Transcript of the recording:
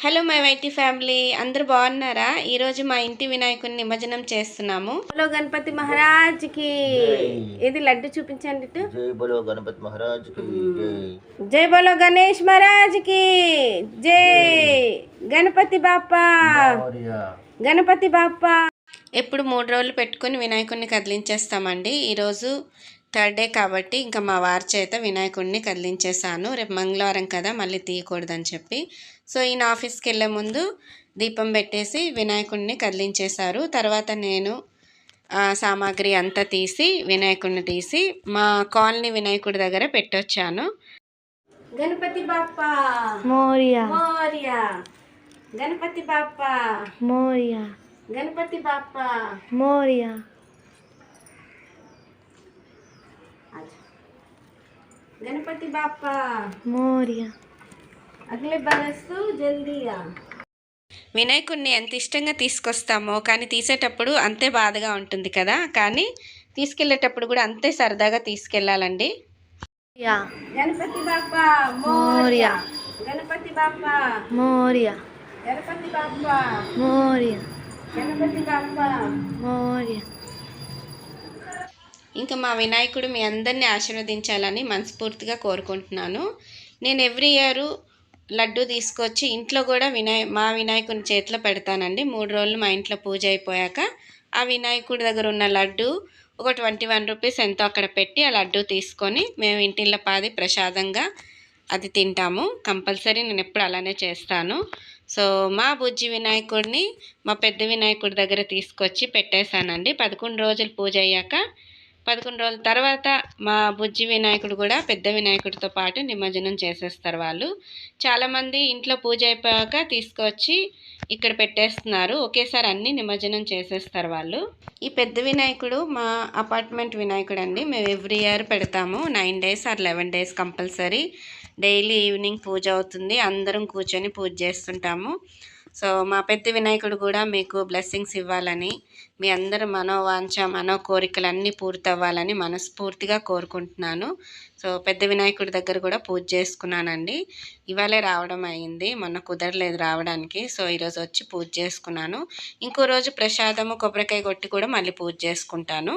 Hello my YT family అందరూ బాగున్నారా? ఈరోజు మా ఇంటి వినాయకుని నిమజ్జనం చేస్తున్నాము. హలో గణపతి మహారాజ్కి. ఇది లడ్డు చూపించండి. జై బలో గణపతి మహారాజ్కి జై. జై బోలో గణేష్ మహారాజ్కి. జై. గణపతి మౌర్య గణపతి బాప్పా ఎప్పుడు మూడు రోజులు పెట్టుకొని వినాయకుడిని కదిలించేస్తామండి. ఈరోజు థర్డ్ డే కాబట్టి ఇంకా మా వారి చేత వినాయకుడిని కదిలించేశాను. రేపు మంగళవారం కదా మళ్ళీ తీయకూడదని చెప్పి. సో ఈయన ఆఫీస్కి వెళ్ళే ముందు దీపం పెట్టేసి వినాయకుడిని కదిలించేశారు. తర్వాత నేను సామాగ్రి అంతా తీసి వినాయకుడిని తీసి మా కాలనీ వినాయకుడి దగ్గర పెట్టొచ్చాను. గణపతి బాప్పా! మోరియా! మోరియా! గణపతి బాపా మోరియా! గణపతి బాపా మోరియా! गणपति बापा మోరియా అగలే బరసు జల్దీగా వినాయకుడిని ఎంత ఇష్టంగా తీసుకొస్తామో కానీ తీసేటప్పుడు అంతే బాధగా ఉంటుంది కదా కానీ తీసుకెళ్ళేటప్పుడు కూడా అంతే సరదాగా తీసుకెళ్ళాలండి యా గణపతి బాపా మోరియా గణపతి బాపా మోరియా గణపతి బాపా మోరియా గణపతి బాపా మోరియా ఇంకా మా వినాయకుడు మీ అందరినీ ఆశీర్వదించాలని మనస్ఫూర్తిగా కోరుకుంటున్నాను. నేను ఎవ్రీ ఇయర్ లడ్డు తీసుకొచ్చి ఇంట్లో కూడా వినాయ మా వినాయకుని చేతిలో పెడతానండి. మూడు రోజులు మా ఇంట్లో పూజ అయిపోయాక ఆ వినాయకుడి దగ్గర ఉన్న లడ్డు ఒక ట్వంటీ వన్ రూపీస్ ఎంతో అక్కడ పెట్టి ఆ లడ్డు తీసుకొని మేము ఇంటిలో పాది ప్రసాదంగా అది తింటాము. కంపల్సరీ నేను ఎప్పుడు అలానే చేస్తాను. సో మా బుజ్జి వినాయకుడిని మా పెద్ద వినాయకుడి దగ్గర తీసుకొచ్చి పెట్టేశానండి. పదకొండు రోజులు పూజ అయ్యాక పదకొండు రోజుల తర్వాత మా బుజ్జి వినాయకుడు కూడా పెద్ద వినాయకుడితో పాటు నిమజ్జనం చేసేస్తారు వాళ్ళు. చాలామంది ఇంట్లో పూజ అయిపోయాక తీసుకొచ్చి ఇక్కడ పెట్టేస్తున్నారు. ఒకేసారి అన్ని నిమజ్జనం చేసేస్తారు వాళ్ళు. ఈ పెద్ద వినాయకుడు మా అపార్ట్మెంట్ వినాయకుడు అండి. మేము ఎవ్రీ ఇయర్ పెడతాము. Nine days or eleven days compulsory. Daily evening పూజ అవుతుంది. అందరం కూర్చొని పూజ చేస్తుంటాము. సో మా పెద్ద వినాయకుడు కూడా మీకు బ్లెస్సింగ్స్ ఇవ్వాలని మీ అందరి మనోవాంఛ మనో కోరికలు అన్నీ పూర్తవ్వాలని మనస్ఫూర్తిగా కోరుకుంటున్నాను. సో పెద్ద వినాయకుడి దగ్గర కూడా పూజ చేసుకున్నానండి. ఇవాళే రావడం అయింది మొన్న కుదరలేదు రావడానికి సో ఈరోజు వచ్చి పూజ చేసుకున్నాను. ఇంకో రోజు ప్రసాదము కొబ్బరికాయ కొట్టి కూడా మళ్ళీ పూజ చేసుకుంటాను.